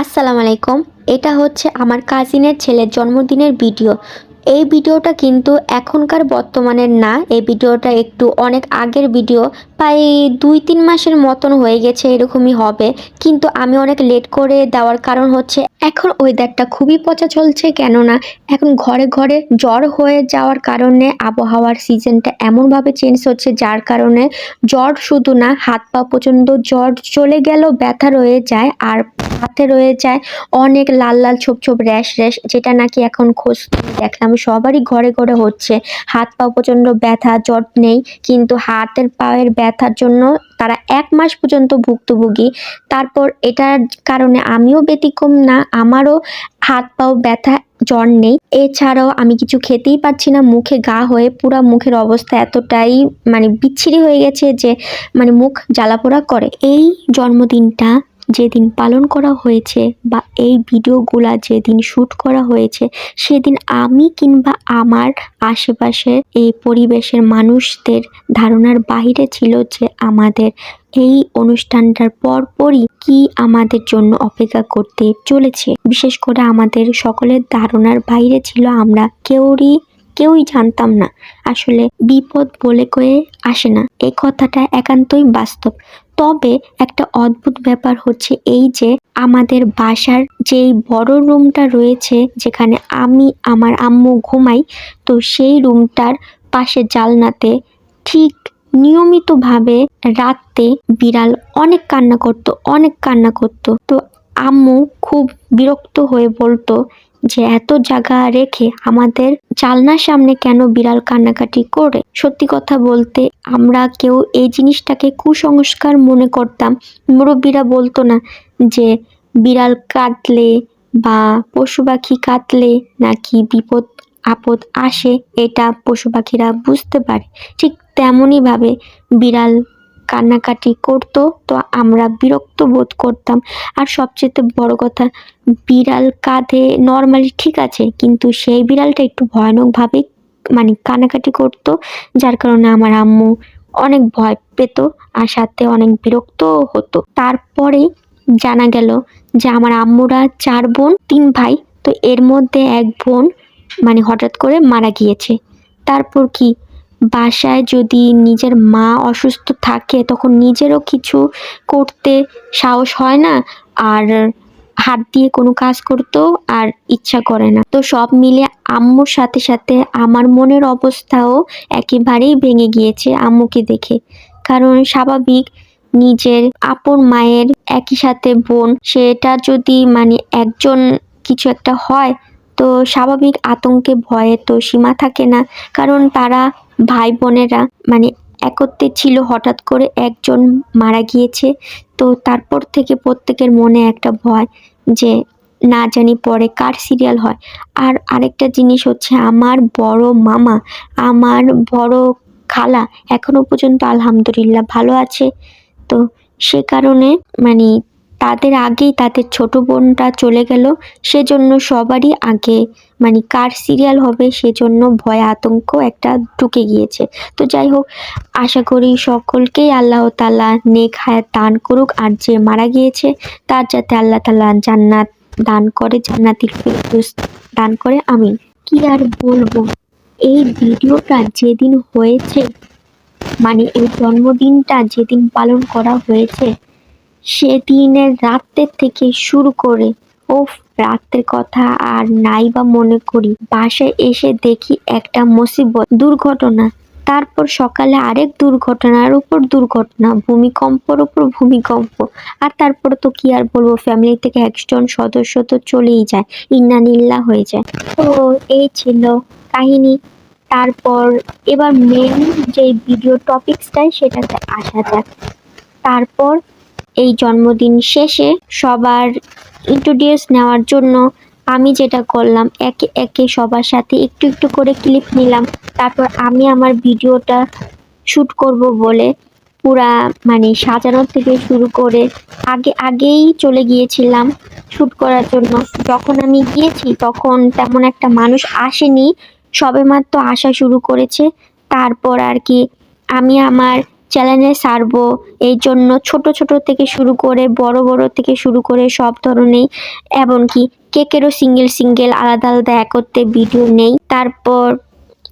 আসসালামু আলাইকুম। এটা হচ্ছে আমার কাজিনের ছেলের জন্মদিনের ভিডিও এই ভিডিওটা কিন্তু এখনকার বর্তমানের না। এই ভিডিওটা একটু অনেক আগের ভিডিও। প্রায় দুই, তিন মাসের মতন হয়ে গেছে এরকমই হবে। কিন্তু আমি অনেক লেট করে দেওয়ার কারণ হচ্ছে, এখন ওয়েদারটা খুবই পচা চলছে। কেননা, এখন ঘরে ঘরে জ্বর হয়ে যাওয়ার কারণে আবহাওয়ার সিজনটা এমনভাবে চেঞ্জ হচ্ছে, যার কারণে জ্বর শুধু না হাত পা প্রচণ্ড জ্বর চলে গেল ব্যথা রয়ে যায়। আর হাতে রয়ে যায়। অনেক লাল লাল ছোপ ছোপ র্যাশ র্যাশ, যেটা নাকি এখন খোঁজ দেখলাম, সবারই ঘরে ঘরে হচ্ছে। হাত পা প্রচণ্ড ব্যথা, জ্বর নেই, কিন্তু হাতের পায়ের ব্যথার জন্য তারা এক মাস পর্যন্ত ভুক্তভোগী। তারপর এটার কারণে আমিও ব্যতিক্রম না, আমারও হাত পাও ব্যথা, জ্বর নেই। এছাড়াও আমি কিছু খেতেই পারছি না, মুখে গা হয়ে পুরা মুখের অবস্থা এতটাই মানে বিচ্ছিরি হয়ে গেছে যে মানে মুখ জ্বালাপোড়া করে। এই জন্মদিনটা যেদিন পালন করা হয়েছে বা এই ভিডিওগুলা যেদিন শ্যুট করা হয়েছে, সেদিন আমি কিংবা আমার আশেপাশের এই পরিবেশের মানুষদের ধারণার বাইরে ছিল যে আমাদের এই অনুষ্ঠানটার পরপরই কি আমাদের জন্য অপেক্ষা করতে চলেছে। বিশেষ করে আমাদের সকলের ধারণার বাইরে ছিল আমরা কেউরই, কেউই জানতাম না। আসলে বিপদ বলে কয়ে আসে না। এই কথাটা একান্তই বাস্তব। তবে একটা অদ্ভুত ব্যাপার হচ্ছে এই যে আমাদের বাসার যেই বড় রুমটা রয়েছে, যেখানে আমি, আমার আম্মু ঘুমাই, তো সেই রুমটার পাশে জালনাতে ঠিক নিয়মিতভাবে রাতে বিড়াল অনেক কান্না করতো, অনেক কান্না করতো। তো আম্মু খুব বিরক্ত হয়ে বলতো যে এত জায়গা রেখে আমাদের জালনার সামনে কেন বিড়াল কান্নাকাটি করে? সত্যি কথা বলতে, আমরা কেউ এই জিনিসটাকে কুসংস্কার মনে করতাম। মুরব্বীরা বলতো না যে বিড়াল কাটলে বা পশু পাখি কাটলে নাকি বিপদ আপদ আসে, এটা পশু পাখিরা বুঝতে পারে। ঠিক তেমনইভাবে বিড়াল কান্নাকাটি করতো, তো আমরা বিরক্ত বোধ করতাম। আর সবচেয়ে বড় কথা, বিড়াল কাঁধে নর্মালি ঠিক আছে, কিন্তু সেই বিড়ালটা একটু ভয়ানকভাবে মানে কানাকাটি করতো, যার কারণে আমার আম্মু অনেক ভয় পেত আর সাথে অনেক বিরক্ত হতো। তারপরে জানা গেল যে আমার আম্মুরা চার বোন, তিন ভাই, তো এর মধ্যে এক বোন মানে হঠাৎ করে মারা গিয়েছে। তারপর কি বাসায় যদি নিজের মা অসুস্থ থাকে, তখন নিজেরও কিছু করতে সাহস হয় না। আর হাত দিয়ে কোনো কাজ করতেও আর ইচ্ছা করে না। তো সব মিলে আম্মুর সাথে সাথে আমার মনের অবস্থাও একেবারেই ভেঙে গিয়েছে আম্মুকে দেখে। কারণ স্বাভাবিক নিজের আপন মায়ের একই সাথে বোন, সেটা যদি মানে একজন কিছু একটা হয়, তো স্বাভাবিক আতঙ্কে ভয়ে তো সীমা থাকে না। কারণ তারা ভাই বোনেরা মানে একত্রে ছিল হঠাৎ করে একজন মারা গিয়েছে। তো তারপর থেকে প্রত্যেকের মনে একটা ভয় যে না জানি পরে কার সিরিয়াল হয়। আর আরেকটা জিনিস হচ্ছে আমার বড় মামা, আমার বড় খালা এখনও পর্যন্ত আলহামদুলিল্লাহ ভালো আছে। তো সে কারণে মানে তাদের আগেই তাদের ছোট বোনটা চলে গেল। সেজন্য সবারই আগে মানে কার সিরিয়াল হবে সেজন্য ভয়, আতঙ্ক একটা ঢুকে গিয়েছে। তো যাই হোক, আশা করি সকলকেই আল্লাহ তালা নেক হায়াত দান করুক। আর যে মারা গিয়েছে, তার যাতে আল্লাহ তালা জান্নাত দান করে জান্নাতির ফেরদৌস দান করে আমি কি আর বলব? এই ভিডিওটা যেদিন হয়েছে মানে এই জন্মদিনটা যেদিন পালন করা হয়েছে সেদিনের রাতের থেকে শুরু করে, ওফ রাতের কথা আর নাই বা মনে করি। বাসায় এসে দেখি একটা মুসিবত, দুর্ঘটনা। তারপর সকালে আরেক দুর্ঘটনার উপর দুর্ঘটনা, ভূমিকম্পর উপর ভূমিকম্প। আর তারপরে তো কি আর বলব ফ্যামিলি থেকে একজন সদস্য তো চলেই যায়, ইন্নানিল্লা হয়ে যায়। তো এই ছিল কাহিনী। তারপর এবার মেন যে ভিডিও টপিকসটাই সেটাতে আসা যাক। তারপর এই জন্মদিন শেষে সবার ইন্ট্রোডিউস নেওয়ার জন্য আমি যেটা করলাম, একে একে সবার সাথে একটু একটু করে ক্লিপ নিলাম। তারপর আমি আমার ভিডিওটা শ্যুট করব বলে পুরা মানে সাজানোর থেকে শুরু করে আগে আগেই চলে গিয়েছিলাম শ্যুট করার জন্য। যখন আমি গিয়েছি তখন তেমন একটা মানুষ আসেনি, সবেমাত্র আসা শুরু করেছে। তারপর আর কি আমি আমার চ্যানেলে সারবো। এই জন্য ছোট ছোট থেকে শুরু করে বড় বড় থেকে শুরু করে সব ধরনের এমনকি কেকেরও সিঙ্গেল সিঙ্গেল আলাদা আলাদা একত্রে ভিডিও নেই। তারপর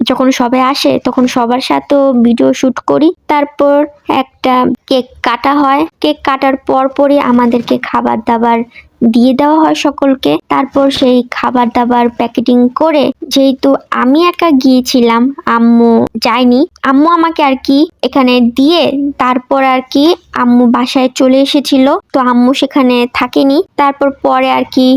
যখন সবাই আসে, তখন সবার সাথেও ভিডিও শ্যুট করি। তারপর একটা কেক কাটা হয়। কেক কাটার পরপরই আমাদেরকে খাবার দাবার দিয়ে দেওয়া হয় সকলকে। তারপর সেই খাবার দাবার প্যাকেটিং করে যেহেতু আমি একা গিয়েছিলাম, আম্মু যায়নি, আম্মু আমাকে আর কি এখানে দিয়ে তারপর আর কি আম্মু বাসায় চলে এসেছিল। তো আম্মু সেখানে থাকেনি। তারপর পরে আর কি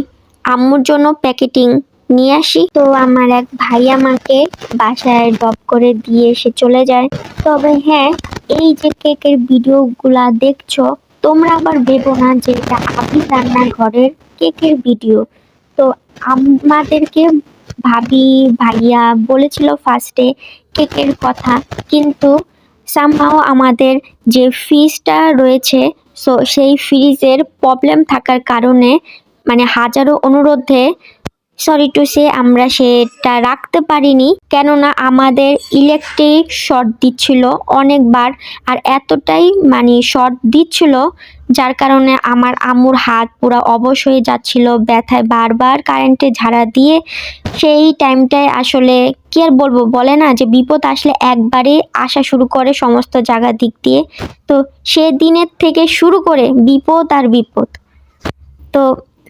আম্মুর জন্য প্যাকেটিং নিয়ে আসি। তো আমার এক ভাই আমাকে বাসায় ড্রপ করে দিয়ে এসে চলে যায়। তবে হ্যাঁ এই যে কেকের ভিডিওগুলা দেখছ তোমরা আবার ভেবো না যে এটা আমি রান্নাঘরের কেকের ভিডিও। তো আমাদেরকে ভাবি ভাইয়া বলেছিল ফার্স্টে কেকের কথা, কিন্তু সামহাও আমাদের যে ফ্রিজটা রয়েছে সো সেই ফ্রিজের প্রবলেম থাকার কারণে মানে হাজারো অনুরোধে সরি টু সে আমরা সেটা রাখতে পারিনি, কেননা আমাদের ইলেকট্রিক শর্ট দিচ্ছিল অনেকবার, আর এতটাই মানে শর্ট দিচ্ছিল, যার কারণে আমার আম্মুর হাত পুরো অবশ হয়ে যাচ্ছিল, ব্যথায় বারবার কারেন্টে ঝাড়া দিয়ে। সেই টাইমটায় আসলে কি আর বলব, বলে না যে বিপদ আসলে একবারে আসা শুরু করে সমস্ত জায়গার দিক দিয়ে। তো সে দিনের থেকে শুরু করে বিপদ আর বিপদ। তো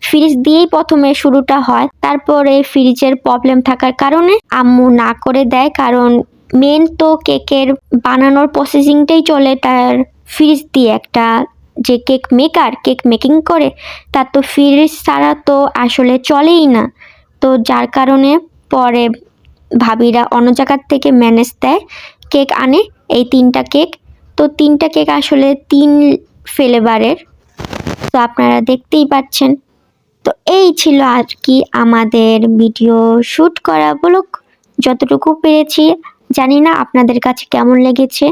ফ্রিজ দিয়েই প্রথমে শুরুটা হয়। তারপরে ফ্রিজের প্রবলেম থাকার কারণে আম্মু না করে দেয়, কারণ মেন তো কেকের বানানোর প্রসেসিংটাই চলে তার ফ্রিজ দিয়ে একটা যে কেক মেকার কেক মেকিং করে, তার তো ফ্রিজ ছাড়া তো আসলে চলেই না। তো যার কারণে পরে ভাবিরা অন্য জায়গার থেকে ম্যানেজ দেয় কেক আনে এই তিনটা কেক তো তিনটা কেক আসলে তিন ফ্লেভারের তো আপনারা দেখতেই পাচ্ছেন। তো এই ছিল আর কি আমাদের ভিডিও শ্যুট করা বলুক যতটুকু পেরেছি, জানি না আপনাদের কাছে কেমন লেগেছে।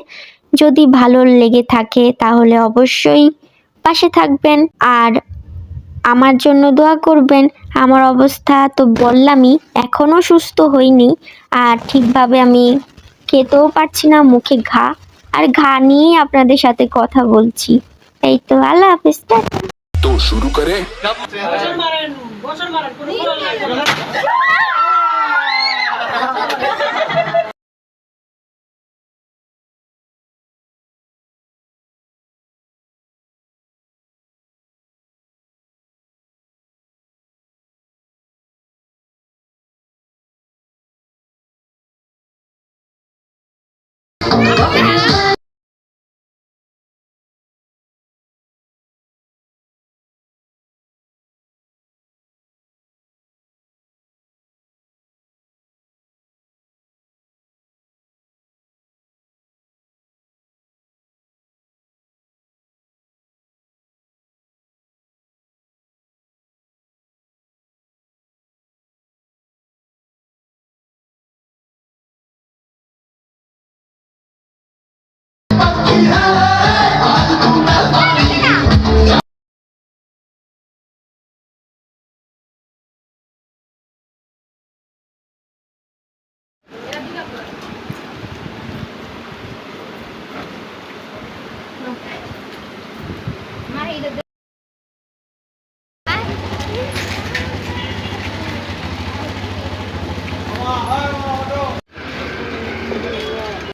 যদি ভালো লেগে থাকে, তাহলে অবশ্যই পাশে থাকবেন। আর আমার জন্য দোয়া করবেন, আমার অবস্থা তো বললামই এখনও সুস্থ হইনি। আর ঠিকভাবে আমি খেতেও পারছি না, মুখে ঘা। আর ঘা নিয়েই আপনাদের সাথে কথা বলছি। এই তো, আল্লাহ হাফিজ। तो शुरू करें। मारन मारन